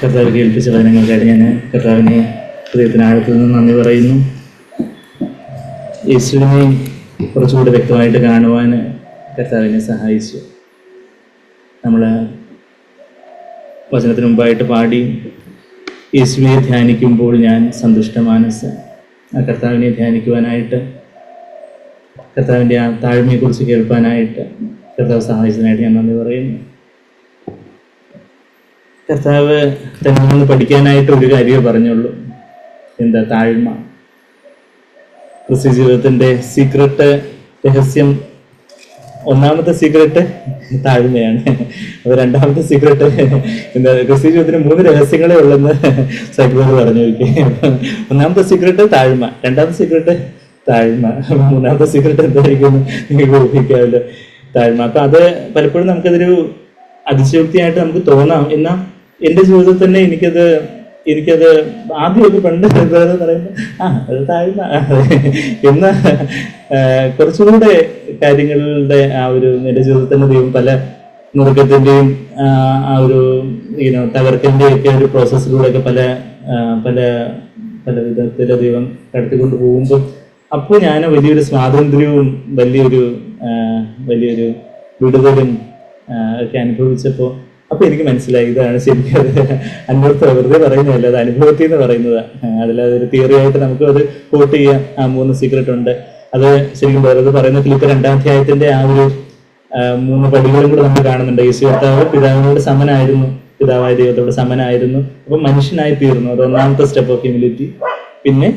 കർത്താവ് കേൾപ്പിച്ച വചനങ്ങൾക്കായിട്ട് ഞാൻ കർത്താവിനെ ഹൃദയത്തിന് ആഴത്തിൽ നിന്ന് നന്ദി പറയുന്നു. യേശുവിനെ കുറച്ചുകൂടി വ്യക്തമായിട്ട് കാണുവാൻ കർത്താവിനെ സഹായിച്ചു. നമ്മൾ വചനത്തിന് മുമ്പായിട്ട് പാടി യേശുവിനെ ധ്യാനിക്കുമ്പോൾ ഞാൻ സന്തുഷ്ട മാനസ്. ആ കർത്താവിനെ ധ്യാനിക്കുവാനായിട്ട് കർത്താവിന്റെ ആ താഴ്മയെക്കുറിച്ച് കേൾപ്പാനായിട്ട് കർത്താവ് സഹായിച്ചതിനായിട്ട് ഞാൻ നന്ദി പറയുന്നു. കർത്താവ് നിന്ന് പഠിക്കാനായിട്ട് ഒരു കാര്യമേ പറഞ്ഞുള്ളൂ. എന്താ താഴ്മ? ക്രിസ്ത്യ ജീവിതത്തിന്റെ സീക്രട്ട് രഹസ്യം. ഒന്നാമത്തെ സീക്രട്ട് താഴ്മയാണ്. അപ്പൊ രണ്ടാമത്തെ സീക്രട്ട് എന്താ ക്രിസ്ത്യ ജീവിതത്തിന് മൂന്ന് രഹസ്യങ്ങളേ ഉള്ളെന്ന് സൈക്കിളോട് പറഞ്ഞു ഒന്നാമത്തെ സീക്രട്ട് താഴ്മ. രണ്ടാമത്തെ സീക്രട്ട് താഴ്മ. മൂന്നാമത്തെ സീക്രട്ട് എന്തായിരിക്കും നിങ്ങൾക്ക് ഊഹിക്കാമല്ലോ. താഴ്മ. അപ്പൊ അത് പലപ്പോഴും നമുക്കതൊരു അതിശയോക്തിയായിട്ട് നമുക്ക് തോന്നാം. എന്നാൽ എന്റെ ജീവിതത്തിൽ തന്നെ എനിക്കത് എനിക്കത് ആദ്യമൊക്കെ പണ്ട് എന്താന്ന് പറയുമ്പോൾ ആ അത് താഴ്ന്ന എന്ന് കുറച്ചുകൂടെ കാര്യങ്ങളുടെ ആ ഒരു എന്റെ ജീവിതത്തിന്റെ ദൈവം പല നുറുക്കത്തിന്റെയും ആ ഒരു ഈനോ തകർക്കന്റെയും ഒക്കെ ഒരു പ്രോസസ്സിലൂടെയൊക്കെ പല പല പല വിധത്തിലെ ദൈവം കടത്തിക്കൊണ്ട് പോകുമ്പോൾ അപ്പോൾ ഞാൻ വലിയൊരു സ്വാതന്ത്ര്യവും വലിയൊരു വലിയൊരു വിടുതലും ഒക്കെ അനുഭവിച്ചപ്പോൾ അപ്പൊ എനിക്ക് മനസ്സിലായി ഇതാണ് ശരിക്കും അത് അന്വർത്ഥം വെറുതെ പറയുന്നതല്ല അത് അനുഭവത്തിൽ നിന്ന് പറയുന്നതാണ് അതിലത് ഒരു തിയറി ആയിട്ട് നമുക്ക് അത് കോട്ട് ചെയ്യാം. ആ മൂന്ന് സീക്രട്ട് ഉണ്ട്. അത് ശരിക്കും വെറുതെ പറയുന്ന ക്ലിപ്പ് രണ്ടാം അധ്യായത്തിന്റെ ആ ഒരു മൂന്ന് പടികളും കൂടെ നമ്മൾ കാണുന്നുണ്ട്. യേശു കർത്താവ് പിതാവിനോട് സമനായിരുന്നു. പിതാവായ ദൈവത്തോട് സമനായിരുന്നു. അപ്പൊ മനുഷ്യനായി തീർന്നു. അത് ഒന്നാമത്തെ സ്റ്റെപ്പ് ഓഫ് ഹ്യൂമിലിറ്റി പിന്നെ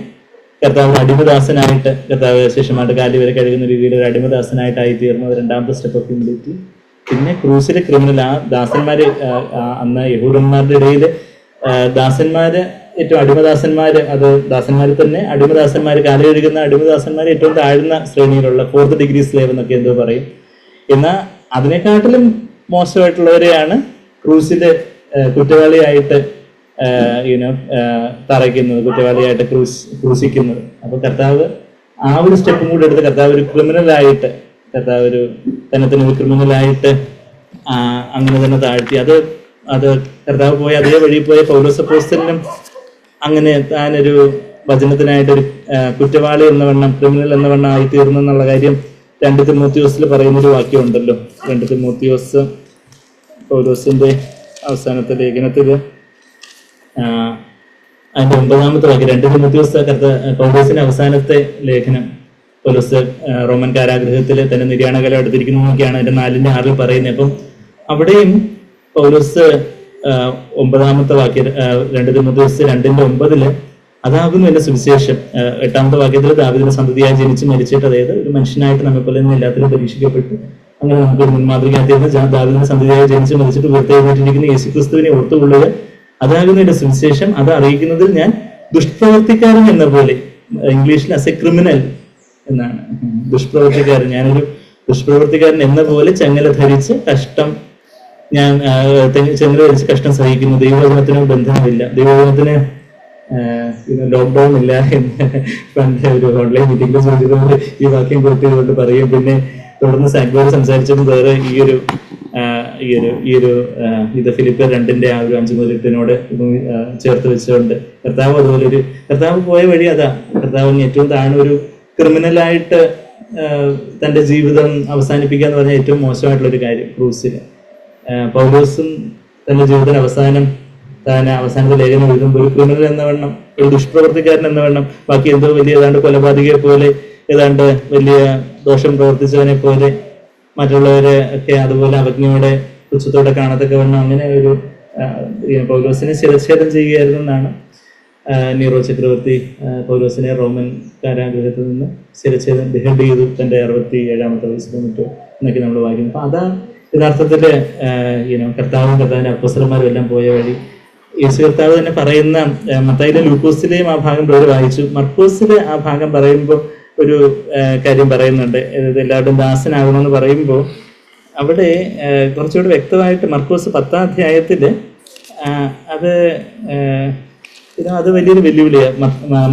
കർത്താവ് അടിമദാസനായിട്ട് കർത്താവ് ശേഷമായിട്ട് കാലി വരെ കഴുകുന്ന രീതിയിൽ ഒരു അടിമദാസനായിട്ടായി തീർന്നു. രണ്ടാമത്തെ സ്റ്റെപ്പ് ഓഫ് ഹ്യൂമിലിറ്റി പിന്നെ ക്രൂസിൽ ക്രിമിനൽ ആ ദാസന്മാര് അന്ന് യഹൂദന്മാരുടെ ഇടയിൽ ദാസന്മാര് ഏറ്റവും അടിമദാസന്മാര് അത് ദാസന്മാരിൽ തന്നെ അടിമദാസന്മാര് കാലയൊഴുകുന്ന അടിമദാസന്മാർ ഏറ്റവും താഴ്ന്ന ശ്രേണിയിലുള്ള ഫോർത്ത് ഡിഗ്രി സ്ലേവ് എന്നൊക്കെ എന്തോ പറയും. എന്നാൽ അതിനെക്കാട്ടിലും മോശമായിട്ടുള്ളവരെയാണ് ക്രൂസിൽ കുറ്റവാളിയായിട്ട് യുനോ തറയ്ക്കുന്നത് കുറ്റവാളിയായിട്ട് ക്രൂസ് ക്രൂശിക്കുന്നത്. അപ്പൊ കർത്താവ് ആ ഒരു സ്റ്റെപ്പും കൂടി എടുത്ത് കർത്താവ് ഒരു ക്രിമിനലായിട്ട് കർത്താവ് ഒരു തന്നെ തന്നെ അങ്ങനെ തന്നെ താഴ്ത്തി. അത് അത് കർത്താവ് പോയ അതേ വഴി പോയ പൗരസപ്പോസ്റ്റലിനും അങ്ങനെ താനൊരു വചനത്തിനായിട്ടൊരു കുറ്റവാളി എന്ന വണ്ണം ക്രിമിനൽ എന്ന വണ്ണം ആയി തീർന്നു എന്നുള്ള കാര്യം രണ്ട് തിമോത്തിയോസിൽ പറയുന്നൊരു വാക്യമുണ്ടല്ലോ. രണ്ട് തിമോത്തിയോസ് പൗലോസിന്റെ അവസാനത്തെ ലേഖനത്തിൽ അതിന്റെ ഒമ്പതാമത്തെ വാക്യം. രണ്ട് തിമോത്തിയോസ് കർത്ത പൗലോസിന്റെ അവസാനത്തെ ലേഖനം. പൗലോസ് റോമൻ കാരാഗ്രഹത്തിൽ തന്നെ നിര്യാണകലം എടുത്തിരിക്കുന്നു എന്നൊക്കെയാണ് അതിന്റെ നാലിന്റെ ആറിൽ പറയുന്നത്. അപ്പം അവിടെയും പൗലോസ് ഒമ്പതാമത്തെ വാക്യ രണ്ട് തിമോത്തിയോസ് രണ്ടിന്റെ ഒമ്പതിൽ അതാകുന്നു എന്റെ സുവിശേഷം. എട്ടാമത്തെ വാക്യത്തിൽ ദാവിദിന്റെ സന്തതിയായി ജനിച്ച് മരിച്ചിട്ട് അതായത് ഒരു മനുഷ്യനായിട്ട് നമ്മെ പോലെ തന്നെ എല്ലാത്തിലും പരീക്ഷിക്കപ്പെട്ടു. അങ്ങനെ നമുക്ക് തീർന്ന ദാവിദിന്റെ സന്തതിയായി ജനിച്ച് മരിച്ചിട്ട് ഉയർത്തെഴുന്നേറ്റിരിക്കുന്ന യേശു ക്രിസ്തുവിനെ ഓർത്തുകൊള്ളുക. അതാകുന്നു എന്റെ സുവിശേഷം. അത് അറിയിക്കുന്നതിൽ ഞാൻ ദുഷ്പ്രവർത്തിക്കാരൻ എന്ന പോലെ ഇംഗ്ലീഷിൽ അസ് എ ക്രിമിനൽ എന്നാണ്. ദുഷ്പ്രവൃത്തിക്കാരൻ ഞാനൊരു ദുഷ്പ്രവർത്തിക്കാരൻ എന്ന പോലെ ചങ്ങല ധരിച്ച് കഷ്ടം ഞാൻ ചങ്ങല ധരിച്ച് കഷ്ടം സഹിക്കുന്നു. ദൈവവചനത്തിന് ബന്ധമില്ല. ദൈവവചനത്തിന് ലോക്ക്ഡൗൺ ഇല്ല എന്ന് പണ്ട് ഒരു ഓൺലൈൻ മീറ്റിംഗ് ചോദിച്ചതുകൊണ്ട് ഈ വാക്യം കൊടുത്തതുകൊണ്ട് പറയും. പിന്നെ തുടർന്ന് സാഗ്വാർ സംസാരിച്ചപ്പോൾ വേറെ ഈ ഒരു ഈ ഒരു ഈ ഒരു ഇത് ഫിലിപ്പ് രണ്ടിന്റെ ആ ഒരു അഞ്ചു മുതലിട്ടിനോട് ചേർത്ത് വെച്ചുകൊണ്ട് കർത്താവ് അതുപോലെ ഒരു കർത്താവ് പോയ വഴി അതാ. കർത്താവിന് ഏറ്റവും താഴ്ന്ന ഒരു ക്രിമിനലായിട്ട് തന്റെ ജീവിതം അവസാനിപ്പിക്കുക എന്ന് പറഞ്ഞാൽ ഏറ്റവും മോശമായിട്ടുള്ള ഒരു കാര്യം ക്രൂസിൽ പൗലോസും തന്റെ ജീവിതത്തിന് അവസാനം താൻ അവസാനത്തെ ലേഖനം എഴുതുമ്പോൾ ഒരു ക്രിമിനൽ എന്ന വണ്ണം ഒരു ദുഷ്പ്രവർത്തിക്കാരൻ എന്ന വണ്ണം ബാക്കി എന്തോ വലിയ ഏതാണ്ട് കൊലപാതകയെ പോലെ ഏതാണ്ട് വലിയ ദോഷം പ്രവർത്തിച്ചവനെ പോലെ മറ്റുള്ളവരെ ഒക്കെ അതുപോലെ അവജ്ഞയോടെ പുച്ഛത്തോടെ കാണത്തക്ക വണ്ണം അങ്ങനെ ഒരു പൗലോസിനെ ശിരച്ഛേദം ചെയ്യുകയായിരുന്നു എന്നാണ് നീറോ ചക്രവർത്തി പൗലോസിനെ റോമൻ കാരാഗ്രഹത്തിൽ നിന്ന് സ്ഥിരച്ഛേദം ബിഹേവ് ചെയ്തു തന്റെ അറുപത്തി ഏഴാമത്തെ വയസ്സിൽ നിന്നിട്ട് എന്നൊക്കെ നമ്മൾ വായിക്കുന്നു. അപ്പം അതാ യഥാർത്ഥത്തിൽ ഇനോ കർത്താവും കർത്താവിന്റെ അപ്പസരന്മാരും എല്ലാം പോയ വഴി യേശു കർത്താവ് തന്നെ പറയുന്ന മത്തായിലെ ലൂക്കോസിലെയും ആ ഭാഗം പേര് വായിച്ചു. മർക്കോസിലെ ആ ഭാഗം പറയുമ്പോൾ ഒരു കാര്യം പറയുന്നുണ്ട്. എല്ലാവരുടെയും ദാസനാകണമെന്ന് പറയുമ്പോൾ അവിടെ കുറച്ചുകൂടി വ്യക്തമായിട്ട് മർക്കോസ് പത്താം അധ്യായത്തിൽ അത് അത് വലിയൊരു വെല്ലുവിളിയാണ്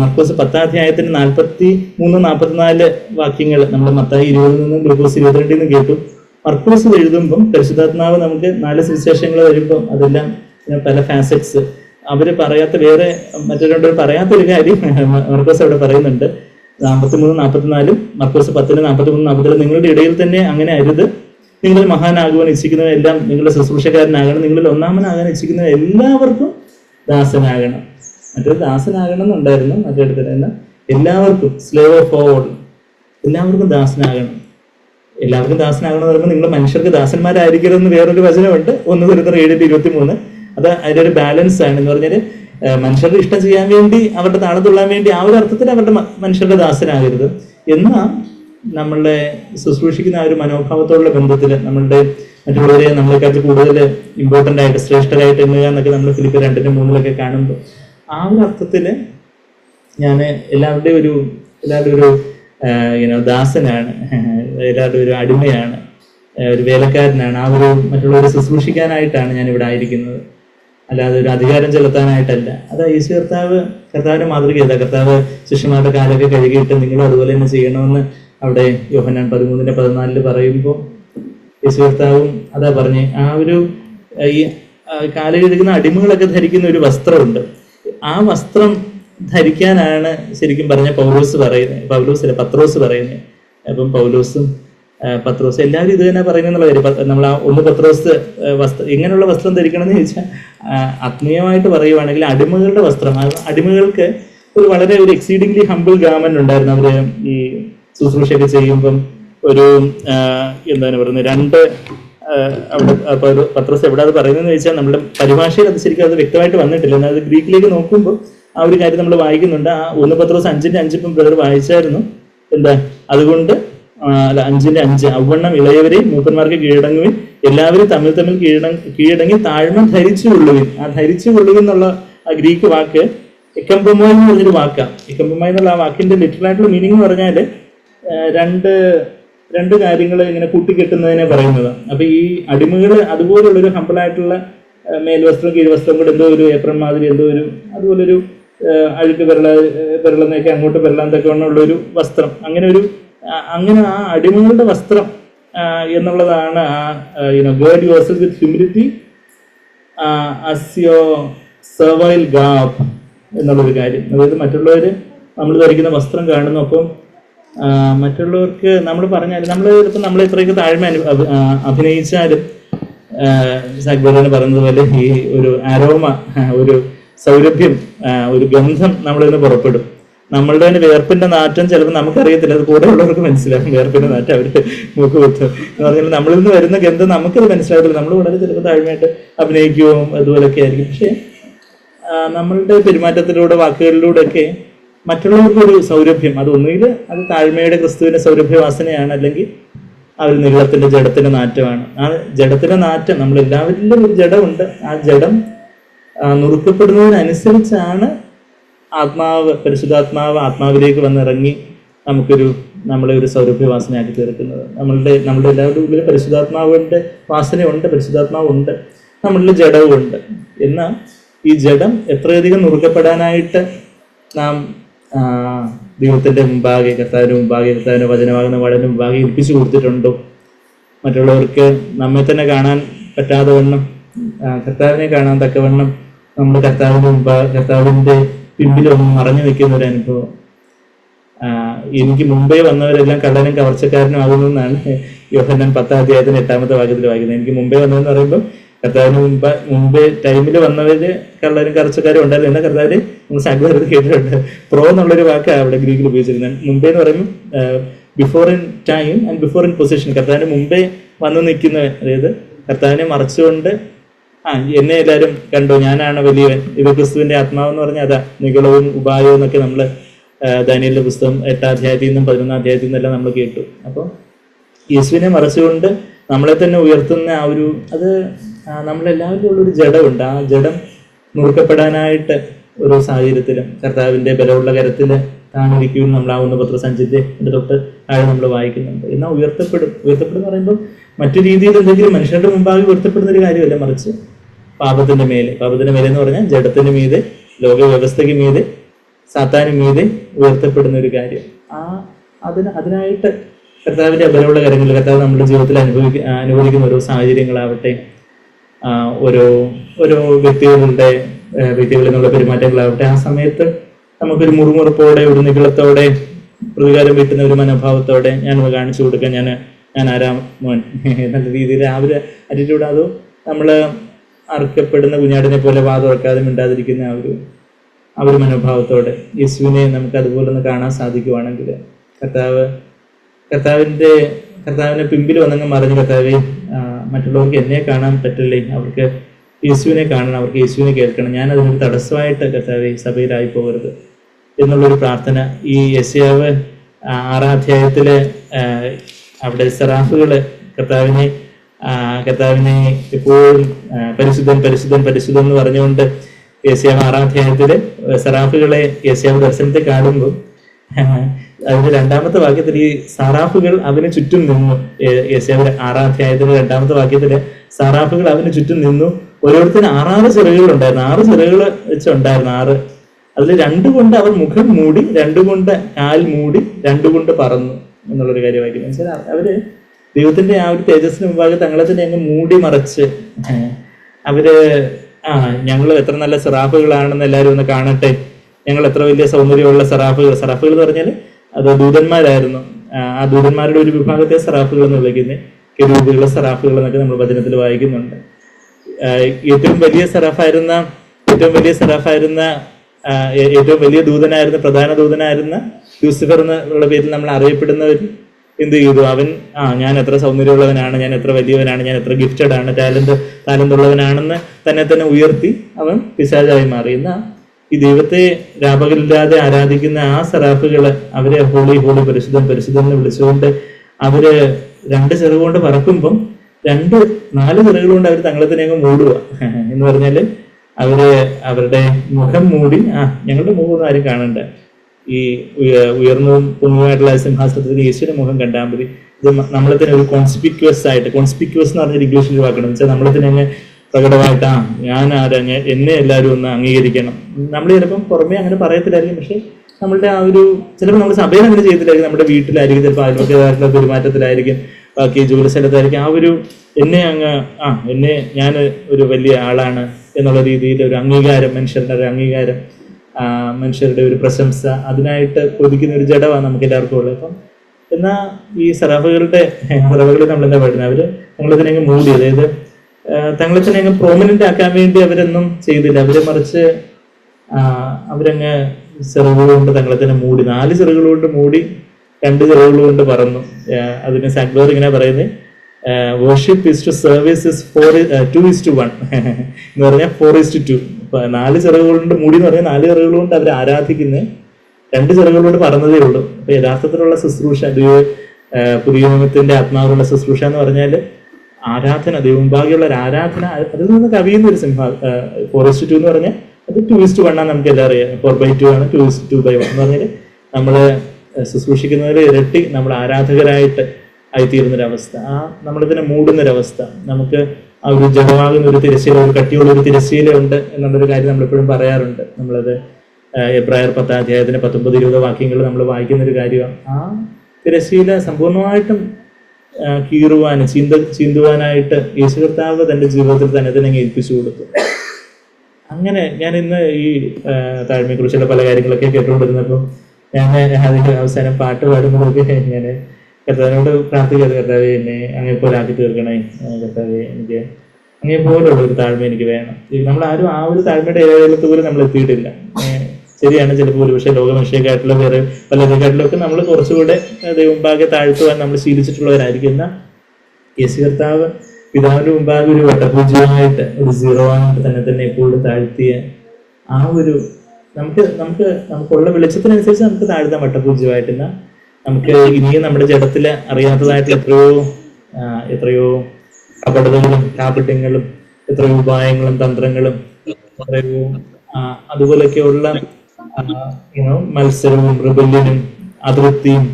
മർക്കോസ് പത്താം അധ്യായത്തിന് നാൽപ്പത്തി മൂന്ന് നാൽപ്പത്തിനാല് വാക്യങ്ങൾ നമ്മുടെ മത്തായി ഇരുപതിൽ നിന്നും ഗ്ലൂക്കോസ് ഇരുപത്തിരണ്ടിൽ നിന്നും കേട്ടു. മർക്കോസ് എഴുതുമ്പം പരിശുദ്ധാത്മാവ് നമുക്ക് നാല് സുവിശേഷങ്ങൾ വരുമ്പം അതെല്ലാം പല ഫാസറ്റ്സ് അവർ പറയാത്ത വേറെ മറ്റൊരു പറയാത്തൊരു കാര്യം മർക്കോസ് അവിടെ പറയുന്നുണ്ട്. നാൽപ്പത്തിമൂന്ന് നാൽപ്പത്തിനാലും മർക്കോസ് പത്തിന് നാൽപ്പത്തിമൂന്ന് നാൽപ്പത്തിനാല് നിങ്ങളുടെ ഇടയിൽ തന്നെ അങ്ങനെ അരുത്. നിങ്ങൾ മഹാനാകുവാൻ ഇച്ഛിക്കുന്നവരെല്ലാം നിങ്ങളുടെ ശുശ്രൂഷക്കാരനാകണം. നിങ്ങളിൽ ഒന്നാമനാകാൻ ഇച്ഛിക്കുന്ന എല്ലാവർക്കും ദാസനാകണം. മറ്റൊരു ദാസനാകണം എന്നുണ്ടായിരുന്നു മറ്റൊരു തന്നെ എല്ലാവർക്കും സ്ലേവ് ഓൾ എല്ലാവർക്കും ദാസനാകണം. എല്ലാവർക്കും ദാസനാകണം എന്ന് പറയുമ്പോൾ നിങ്ങൾ മനുഷ്യർക്ക് ദാസന്മാരായിരിക്കരുതെന്ന് വേറൊരു വചനമുണ്ട്. ഒന്ന് തരുന്ന ഏഴിന്റെ ഇരുപത്തി മൂന്ന് അത് അതിന്റെ ഒരു ബാലൻസ് ആണ്. എന്ന് പറഞ്ഞാൽ മനുഷ്യരുടെ ഇഷ്ടം ചെയ്യാൻ വേണ്ടി അവരുടെ താളം തുള്ളാൻ വേണ്ടി ആ ഒരു അർത്ഥത്തിൽ അവരുടെ മനുഷ്യരുടെ ദാസനാകരുത്. എന്നാൽ നമ്മളുടെ ശുശ്രൂഷിക്കുന്ന ആ ഒരു മനോഭാവത്തോടുള്ള ബന്ധത്തിൽ നമ്മളുടെ മറ്റുള്ളവരെ നമ്മളെക്കാൾ കൂടുതൽ ഇമ്പോർട്ടന്റ് ആയിട്ട് ശ്രേഷ്ഠരായിട്ട് എണ്ണുക എന്നൊക്കെ നമ്മൾ ഫിലിപ്പ് രണ്ടിനും മൂന്നിലൊക്കെ കാണുമ്പോൾ ആ ഒരു അർത്ഥത്തിൽ ഞാൻ എല്ലാവരുടെയും ഒരു എല്ലാവരുടെയും ഒരു ഇങ്ങനെ ദാസനാണ് എല്ലാവരുടെയും ഒരു അടിമയാണ് ഒരു വേലക്കാരനാണ്. ആ ഒരു മറ്റുള്ളവരെ ശുശ്രൂഷിക്കാനായിട്ടാണ് ഞാൻ ഇവിടെ ആയിരിക്കുന്നത്. അല്ലാതെ ഒരു അധികാരം ചെലുത്താനായിട്ടല്ല. അത് യേശു കർത്താവ് കർത്താവിന്റെ മാതൃക ചെയ്ത കർത്താവ് ശിഷ്യന്മാരുടെ കാലൊക്കെ കഴുകിയിട്ട് നിങ്ങളും അതുപോലെ തന്നെ ചെയ്യണമെന്ന് അവിടെ യോഹനാൻ പതിമൂന്നിന്റെ പതിനാലിൽ പറയുമ്പോൾ യേശു കർത്താവും അതാ പറഞ്ഞ് ആ ഒരു ഈ കാലുകഴുകുന്ന അടിമകളൊക്കെ ധരിക്കുന്ന ഒരു വസ്ത്രമുണ്ട്. ആ വസ്ത്രം ധരിക്കാനാണ് ശരിക്കും പറഞ്ഞ പൗലോസ് പറയുന്നത്. പൗലോസ് അല്ല പത്രോസ് പറയുന്നത്. അപ്പം പൗലോസും പത്രോസും എല്ലാവരും ഇത് തന്നെ പറയുന്നുള്ള കാര്യം. നമ്മൾ ആ ഒന്ന് പത്രോസ് വസ്ത്രം എങ്ങനെയുള്ള വസ്ത്രം ധരിക്കണം എന്ന് ചോദിച്ചാൽ ആത്മീയമായിട്ട് പറയുവാണെങ്കിൽ അടിമകളുടെ വസ്ത്രം. അടിമകൾക്ക് ഒരു വളരെ ഒരു എക്സീഡിംഗ്ലി ഹംബിൾ ഗാമൻ ഉണ്ടായിരുന്നു. അവർ ഈ ശുശ്രൂഷയൊക്കെ ചെയ്യുമ്പം ഒരു എന്താണ് പറയുന്നത് രണ്ട് അവിടെ പത്രസ് എവിടെ അത് പറയുന്നതെന്ന് ചോദിച്ചാൽ നമ്മുടെ പരിഭാഷയിൽ അത് ശരിക്കും അത് വ്യക്തമായിട്ട് വന്നിട്ടില്ല. എന്നാൽ അത് ഗ്രീക്കിലേക്ക് നോക്കുമ്പോൾ ആ ഒരു കാര്യം നമ്മൾ വായിക്കുന്നുണ്ട്. ആ ഒന്ന് പത്രസ് അഞ്ചിന്റെ അഞ്ചിപ്പം ബ്രദർ വായിച്ചായിരുന്നു. എന്താ? അതുകൊണ്ട് അല്ല അഞ്ചിന്റെ അഞ്ച്. അവണ്ണം ഇളയവരെയും മൂപ്പന്മാർക്ക് കീഴടങ്ങുവിൻ. എല്ലാവരും തമ്മിൽ തമ്മിൽ കീഴടങ്ങി കീഴടങ്ങി താഴ്മ ധരിച്ചു കൊള്ളുവിൻ. ആ ധരിച്ചു കൊള്ളുവിൻ എന്നുള്ള ആ ഗ്രീക്ക് വാക്ക് എക്കമ്പമായി എന്ന് പറഞ്ഞൊരു വാക്കാണ് എക്കമ്പമായി എന്നുള്ള ആ വാക്കിന്റെ ലിറ്ററൽ ആയിട്ടുള്ള മീനിങ് എന്ന് പറഞ്ഞാൽ രണ്ട് രണ്ട് കാര്യങ്ങൾ ഇങ്ങനെ കൂട്ടിക്കെട്ടുന്നതിനെ പറയുന്നത്. അപ്പൊ ഈ അടിമകൾ അതുപോലുള്ളൊരു ഹമ്പിളായിട്ടുള്ള മേൽവസ്ത്രം കീഴ്വസ്ത്രം കൂടെ എന്തോ ഒരു ഏപ്രൺ മാതിരി എന്തോ ഒരു അതുപോലൊരു അഴുക്ക് പെരള പെരളുന്നൊക്കെ അങ്ങോട്ട് വിരളെന്നൊക്കെ ഉള്ള ഒരു വസ്ത്രം. അങ്ങനെ ഒരു അങ്ങനെ ആ അടിമകളുടെ വസ്ത്രം എന്നുള്ളതാണ് ആ you know ഗേഡ് yourself with humility as a servile garb എന്നുള്ളൊരു കാര്യം. അതായത് മറ്റുള്ളവർ നമ്മൾ ധരിക്കുന്ന വസ്ത്രം കാണുന്നു അപ്പം മറ്റുള്ളവർക്ക് നമ്മൾ പറഞ്ഞാലും നമ്മൾ ചിലപ്പോൾ നമ്മൾ ഇത്രയൊക്കെ താഴ്മ അഭിനയിച്ചാലും സാഗ്ബറിന് പറയുന്നത് പോലെ ഈ ഒരു അരോമ ഒരു സൗരഭ്യം ഒരു ഗന്ധം നമ്മളിൽ നിന്ന് പുറപ്പെടും. നമ്മളുടെ തന്നെ വേർപ്പിന്റെ നാറ്റം ചിലപ്പോൾ നമുക്കറിയത്തില്ല അത് കൂടെ ഉള്ളവർക്ക് മനസ്സിലാവും. വേർപ്പിന്റെ നാറ്റം അവർ മൂക്ക് കുത്തും. എന്ന് പറഞ്ഞാൽ നമ്മളിൽ നിന്ന് വരുന്ന ഗന്ധം നമുക്കത് മനസ്സിലാകില്ല നമ്മൾ വളരെ ചിലപ്പോൾ താഴ്മയായിട്ട് അഭിനയിക്കുകയും അതുപോലൊക്കെ ആയിരിക്കും. പക്ഷേ നമ്മളുടെ പെരുമാറ്റത്തിലൂടെ വാക്കുകളിലൂടെ ഒക്കെ മറ്റുള്ളവർക്ക് ഒരു സൗരഭ്യം. അത് ഒന്നുകിൽ അത് താഴ്മയുടെ ക്രിസ്തുവിന്റെ സൗരഭ്യവാസനയാണ് അല്ലെങ്കിൽ അവർ നീളത്തിന്റെ ജഡത്തിന്റെ നാറ്റമാണ്. ആ ജഡത്തിന്റെ നാറ്റം നമ്മൾ എല്ലാവരിലും ഒരു ജഡമുണ്ട്. ആ ജഡം നുറുക്കപ്പെടുന്നതിനനുസരിച്ചാണ് ആത്മാവ് പരിശുദ്ധാത്മാവ് ആത്മാവിലേക്ക് വന്നിറങ്ങി നമുക്കൊരു നമ്മളെ ഒരു സൗരഭ്യവാസനയാക്കി തീർക്കുന്നത്. നമ്മളുടെ നമ്മുടെ എല്ലാവരുടെ ഉള്ളിൽ പരിശുദ്ധാത്മാവിന്റെ വാസനയുണ്ട് പരിശുദ്ധാത്മാവുണ്ട് നമ്മളിൽ ജഡവുമുണ്ട്. എന്നാൽ ഈ ജഡം എത്രയധികം നുറുക്കപ്പെടാനായിട്ട് നാം ആ, ദൈവത്തിന്റെ മുമ്പാകെ കർത്താവിന്റെ മുമ്പാകെ കർത്താവിന്റെ വചനമാകുന്ന വളരെ മുമ്പാകെ ഏൽപ്പിച്ചു കൊടുത്തിട്ടുണ്ടോ? മറ്റുള്ളവർക്ക് നമ്മെ തന്നെ കാണാൻ പറ്റാതെ വണ്ണം കർത്താവിനെ കാണാൻ തക്കവണ്ണം നമ്മൾ കർത്താവിന്റെ മുമ്പ് കർത്താവിന്റെ പിമ്പിലൊന്നും മറഞ്ഞു വെക്കുന്ന ഒരു അനുഭവം. എനിക്ക് മുമ്പേ വന്നവരെല്ലാം കള്ളനും കവർച്ചക്കാരനും ആകുമെന്നാണ് യോഹന്നാൻ പത്താം അധ്യായത്തിന് എട്ടാമത്തെ വാക്യത്തിൽ വായിക്കുന്നത്. എനിക്ക് മുമ്പേ വന്നതെന്ന് പറയുമ്പോൾ കർത്താവിന് മുമ്പ് മുമ്പേ ടൈമിൽ വന്നവര് കള്ളനും കവർച്ചക്കാരും ഉണ്ടായിരുന്നു. എന്നാൽ കർത്താവിന് നമ്മൾ സകലത് കേട്ടിട്ടുണ്ട്. പ്രോ എന്നുള്ളൊരു വാക്ക് അവിടെ ഗ്രീക്കിൽ ഉപയോഗിച്ചിരുന്നത്. മുംബൈ എന്ന് പറയുമ്പോൾ before in time and before in position കർത്താവിന് മുമ്പേ വന്ന് നിൽക്കുന്ന അതായത് കർത്താവിനെ മറച്ചുകൊണ്ട് ആ എന്നെ എല്ലാവരും കണ്ടു. ഞാനാണ് വലിയവൻ. ഇത് ക്രിസ്തുവിന്റെ ആത്മാവെന്ന് പറഞ്ഞാൽ അതാ. നികളവും ഉപായവും എന്നൊക്കെ നമ്മൾ ദാനിയലിന്റെ പുസ്തകം എട്ടാം അധ്യായത്തിൽ നിന്നും പതിനൊന്നാം അധ്യായത്തിൽ നിന്നെല്ലാം നമ്മൾ കേട്ടു. അപ്പോൾ യേശുവിനെ മറച്ചുകൊണ്ട് നമ്മളെ തന്നെ ഉയർത്തുന്ന ആ ഒരു അത് ആ, നമ്മളെല്ലാവരും ഉള്ളൊരു ജഡമുണ്ട്. ആ ജഡം നുറുക്കപ്പെടാനായിട്ട് ഓരോ സാഹചര്യത്തിലും കർത്താവിന്റെ ബലമുള്ള കരത്തിൽ താണിരിക്കും ഒന്ന് പത്രസഞ്ചിന്റെ എന്റെ തൊട്ട് താഴെ നമ്മൾ വായിക്കുന്നുണ്ട്. എന്നാൽ ഉയർത്തപ്പെടും. ഉയർത്തപ്പെടും എന്ന് പറയുമ്പോൾ മറ്റു രീതിയിൽ എന്തെങ്കിലും മനുഷ്യരുടെ മുമ്പാകെ ഉയർത്തപ്പെടുന്ന ഒരു കാര്യമല്ല മറിച്ച് പാപത്തിന്റെ മേലെ. പാപത്തിന്റെ മേലെ എന്ന് പറഞ്ഞാൽ ജഡത്തിന് മീതെ ലോക വ്യവസ്ഥയ്ക്ക് മീതെ സാത്താനും മീതെ ഉയർത്തപ്പെടുന്ന ഒരു കാര്യം. ആ അതിന് അതിനായിട്ട് കർത്താവിന്റെ ബലമുള്ള കാര്യങ്ങൾ കർത്താവ് നമ്മുടെ ജീവിതത്തിൽ അനുഭവിക്ക അനുഭവിക്കുന്ന ഓരോ സാഹചര്യങ്ങളാവട്ടെ ഓരോ ഓരോ വ്യക്തികളുടെ വ്യക്തികളിൽ നിന്നുള്ള പെരുമാറ്റങ്ങളാവട്ടെ. ആ സമയത്ത് നമുക്കൊരു മുറുമുറുപ്പോടെ ഒരു നികളത്തോടെ പ്രതികാരം വീട്ടുന്ന ഒരു മനോഭാവത്തോടെ ഞാൻ കാണിച്ചു കൊടുക്കാൻ ഞാൻ ഞാൻ ആരാ മോൻ? നല്ല രീതിയിൽ ആ ഒരു attitude അതോ നമ്മൾ അറുക്കപ്പെടുന്ന കുഞ്ഞാടിനെ പോലെ വാ തുറക്കാതെ മിണ്ടാതിരിക്കുന്ന ആ ഒരു ആ ഒരു മനോഭാവത്തോടെ യേശുവിനെ നമുക്ക് അതുപോലെ ഒന്ന് കാണാൻ സാധിക്കുവാണെങ്കിൽ കർത്താവ് കർത്താവിന്റെ കർത്താവിന്റെ പിമ്പിൽ വന്നങ്ങ് മറിഞ്ഞ് കർത്താവെ മറ്റുള്ളവർക്ക് എന്നെ കാണാൻ പറ്റില്ലേ? അവർക്ക് യേശുവിനെ കാണണം അവർക്ക് യേശുവിനെ കേൾക്കണം. ഞാൻ അതിനൊരു തടസ്സമായിട്ട് കർത്താവെ സഭയിലായി പോകരുത് എന്നുള്ളൊരു പ്രാർത്ഥന ഈ യശയാവ് ആറാധ്യായത്തിലെ അവിടെ സെറാഫുകൾ കർത്താവിനെ കർത്താവിനെ എപ്പോഴും പരിശുദ്ധൻ പരിശുദ്ധൻ പരിശുദ്ധൻ എന്ന് പറഞ്ഞുകൊണ്ട് യേശയാവ് ആറാധ്യായത്തിലെ സെറാഫുകളെ യേശയാവ് ദർശനത്തെ കാണുമ്പോൾ അതിന്റെ രണ്ടാമത്തെ വാക്യത്തിൽ ഈ സറാഫുകൾ അവന് ചുറ്റും നിന്നു. യേശുവിന്റെ ആറാധ്യായത്തിന്റെ ആറാം രണ്ടാമത്തെ വാക്യത്തിൽ സറാഫുകൾ അവന് ചുറ്റും നിന്നു. ഓരോരുത്തരും ആറാറ് ചിറകുകൾ ഉണ്ടായിരുന്നു. ആറ് ചിറകുകൾ വെച്ചുണ്ടായിരുന്നു ആറ്. അതിൽ രണ്ടു കൊണ്ട് അവർ മുഖം മൂടി രണ്ടു കൊണ്ട് കാൽ മൂടി രണ്ടു കൊണ്ട് പറന്നു എന്നുള്ളൊരു കാര്യം വായിക്കുന്നു വെച്ചാൽ അവർ ദൈവത്തിന്റെ ആ ഒരു തേജസ്സിന് മുമ്പാകെ തങ്ങളെ തന്നെ അങ്ങ് മൂടി മറച്ച് അവർ ആ ഞങ്ങൾ എത്ര നല്ല സിറാഫുകളാണെന്ന് എല്ലാവരും ഒന്ന് കാണട്ടെ. ഞങ്ങൾ എത്ര വലിയ സൗന്ദര്യമുള്ള സറാഫുകൾ. സറാഫുകൾ എന്ന് പറഞ്ഞാൽ അത് ദൂതന്മാരായിരുന്നു. ആ, ദൂതന്മാരുടെ ഒരു വിഭാഗത്തെ സറാഫുകൾ എന്ന് വിളിക്കുന്നത് കെരൂബുകൾ സറാഫുകൾ എന്നൊക്കെ നമ്മൾ വചനത്തിൽ വായിക്കുന്നുണ്ട്. ഏറ്റവും വലിയ സറാഫായിരുന്ന ഏറ്റവും വലിയ സറാഫായിരുന്ന ഏറ്റവും വലിയ ദൂതനായിരുന്ന പ്രധാന ദൂതനായിരുന്ന ലൂസിഫർ എന്നുള്ള പേരിൽ നമ്മൾ അറിയപ്പെടുന്നവർ എന്ത് ചെയ്തു? അവൻ ആ ഞാൻ എത്ര സൗന്ദര്യമുള്ളവനാണ് ഞാൻ എത്ര വലിയവനാണ് ഞാൻ എത്ര ഗിഫ്റ്റഡ് ആണ് ടാലന്റ് ടാലന്റ് ഉള്ളവനാണെന്ന് തന്നെ തന്നെ ഉയർത്തി അവൻ പിശാചായി മാറി. എന്നാ ഈ ദൈവത്തെ രാപകലില്ലാതെ ആരാധിക്കുന്ന ആ സറാഫുകൾ അവരെ ഹോളി ഹോളി പരിശുദ്ധം പരിശുദ്ധം എന്ന് വിളിച്ചുകൊണ്ട് അവർ രണ്ട് ചെറുകൊണ്ട് പറക്കുമ്പം രണ്ട് നാല് ചിറകുകൊണ്ട് അവർ തങ്ങളെ തന്നെ അങ്ങ് മൂടുക എന്ന് പറഞ്ഞാൽ അവർ അവരുടെ മുഖം മൂടി ആ ഞങ്ങളുടെ മുഖമൊന്നും ആരും കാണണ്ട. ഈ ഉയർന്നു ഉയർന്നതും പൊങ്ങുമായിട്ടുള്ള സിംഹാസനത്തിൽ യേശുവിന്റെ മുഖം കണ്ടാൽ മതി. ഇത് നമ്മളെ തന്നെ ഒരു കോൺസ്പിക്യുവസ് ആയിട്ട് കോൺസ്പിക്യുവസ് എന്ന് പറഞ്ഞൊരു ഇംഗ്ലീഷിൽ വാക്കണം. വെച്ചാൽ നമ്മളെ തന്നെ പ്രകടമായിട്ട് ആ ഞാൻ ആരാ? ഞാൻ എന്നെ എല്ലാവരും ഒന്ന് അംഗീകരിക്കണം. നമ്മൾ ചിലപ്പം പുറമേ അങ്ങനെ പറയത്തില്ലായിരിക്കും പക്ഷെ നമ്മളുടെ ആ ഒരു ചിലപ്പോൾ നമ്മൾ സഭയിൽ അങ്ങനെ ചെയ്തില്ലായിരിക്കും നമ്മുടെ വീട്ടിലായിരിക്കും ചിലപ്പോൾ അയൽവക്കതായിട്ടുള്ള പെരുമാറ്റത്തിലായിരിക്കും ബാക്കി ജോലി സ്ഥലത്തായിരിക്കും. ആ ഒരു എന്നെ അങ്ങ് ആ എന്നെ ഞാൻ ഒരു വലിയ ആളാണ് എന്നുള്ള രീതിയിൽ ഒരു അംഗീകാരം മനുഷ്യരുടെ ഒരു അംഗീകാരം മനുഷ്യരുടെ ഒരു പ്രശംസ അതിനായിട്ട് കൊതിക്കുന്ന ഒരു ജഡമാണ് നമുക്ക് എല്ലാവർക്കും ഉള്ളത്. അപ്പം എന്നാൽ ഈ സറഫുകളുടെ സറഫുകൾ നമ്മൾ എന്താ പറയുന്നത്? അവർ നമ്മളിതിനെ മൂടി അതായത് തങ്ങളെ തന്നെ അങ്ങ് പ്രോമിനന്റ് ആക്കാൻ വേണ്ടി അവരൊന്നും ചെയ്തില്ല. അവരെ മറിച്ച് അവരങ്ങ് ചെറുകൾ കൊണ്ട് തങ്ങളെ തന്നെ മൂടി നാല് ചെറുകൾ കൊണ്ട് മൂടി രണ്ട് ചെറുകൾ കൊണ്ട് പറന്നു. അതിന് സാക്ബർ ഇങ്ങനെ പറയുന്നത് worship is to service is four to is to one എന്ന് പറഞ്ഞാൽ ഫോർ ഇസ് ടു ടു നാല് ചെറുകൾ കൊണ്ട് മൂടി എന്ന് പറഞ്ഞാൽ നാല് ചെറുകൾ കൊണ്ട് അവർ ആരാധിക്കുന്നത് രണ്ട് ചിറകുകളോട് പറഞ്ഞതേ ഉള്ളൂ. അപ്പൊ യഥാർത്ഥത്തിലുള്ള ശുശ്രൂഷ പുതിയ നിയമത്തിന്റെ ആത്മാവുള്ള ശുശ്രൂഷ എന്ന് പറഞ്ഞാൽ ആരാധന ദൈവമുമ്പാകെയുള്ള ഒരു ആരാധന. അത് അതിൽ നിന്ന് കവിയുന്ന ഒരു സിംഹ ഫോറസ്റ്റ് ടു എന്ന് പറഞ്ഞാൽ അത് ടു ഇസ്റ്റ് വൺ ആണ് നമുക്ക് എല്ലാം അറിയാം. ഫോർ ബൈ ടു ആണ് two is two by one എന്ന് പറഞ്ഞാൽ നമ്മൾ ശുശ്രൂഷിക്കുന്നതിൽ ഇരട്ടി നമ്മൾ ആരാധകരായിട്ട് ആയിത്തീരുന്നൊരവസ്ഥ. ആ നമ്മളിതിനെ മൂടുന്നൊരവസ്ഥ. നമുക്ക് ആ ഒരു ജപമാകുന്ന ഒരു തിരശ്ശീല ഒരു കട്ടിയുള്ള ഒരു തിരശ്ശീല ഉണ്ട് എന്നുള്ളൊരു കാര്യം നമ്മൾ എപ്പോഴും പറയാറുണ്ട്. നമ്മളത് എബ്രായർ പത്താം അധ്യായത്തിന് പത്തൊമ്പത് ഇരുപത് വാക്യങ്ങൾ നമ്മൾ വായിക്കുന്ന ഒരു കാര്യമാണ്. ആ തിരശ്ശീല സമ്പൂർണമായിട്ടും ആഹ് ചിന്ത ചിന്തുവാനായിട്ട് യേശു കർത്താവ് തന്റെ ജീവിതത്തിൽ തന്നെ തന്നെ ഏൽപ്പിച്ചു കൊടുത്തു. അങ്ങനെ ഞാൻ ഇന്ന് ഈ താഴ്മയെ കുറിച്ചുള്ള പല കാര്യങ്ങളൊക്കെ കേട്ടുകൊണ്ടിരുന്നപ്പോൾ ഞാൻ അതിന്റെ അവസാനം പാട്ട് പാടുമ്പോഴൊക്കെ ഞാൻ കർത്താവിനോട് പ്രാർത്ഥിക്കാതെ കർത്താവെ എന്നെ അങ്ങനെ പോലെ ആക്കി തീർക്കണേ. കർത്താവെ എനിക്ക് അങ്ങനെ പോലുള്ള ഒരു താഴ്മ എനിക്ക് വേണം. നമ്മൾ ആരും ആ ഒരു താഴ്മയുടെ ഏകദേശത്ത് പോലും നമ്മൾ എത്തിയിട്ടില്ല. ശരിയാണ് ചിലപ്പോൾ ഒരു പക്ഷേ ലോകമനുഷ്യക്കായിട്ടുള്ള വേറെ പലരെക്കാട്ടിലും ഒക്കെ നമ്മൾ കുറച്ചുകൂടെ ദൈവമുമ്പാകെ താഴ്ത്തുവാൻ നമ്മൾ ശീലിച്ചിട്ടുള്ളവരായിരിക്കും. എന്നാ? യേശു കർത്താവ് പിതാവിന്റെ മുമ്പാകെ ഒരു വട്ടപൂജ്യമായിട്ട് ഒരു സീറോ ആയിട്ട് തന്നെ തന്നെ എപ്പോഴും താഴ്ത്തിയ ആ ഒരു നമുക്ക് നമുക്ക് നമുക്കുള്ള വെളിച്ചത്തിനനുസരിച്ച് നമുക്ക് താഴ്ത്താൻ വട്ടപൂജ്യമായിട്ട് എന്നാൽ നമുക്ക് ഇനിയും നമ്മുടെ ജഡത്തിൽ അറിയാത്തതായിട്ട് എത്രയോ എത്രയോ അപകടങ്ങളും കാപട്യങ്ങളും എത്രയോ ഉപായങ്ങളും തന്ത്രങ്ങളും എത്രയോ ആ, മത്സരവും റിബല്യനും അതൃപ്തിയും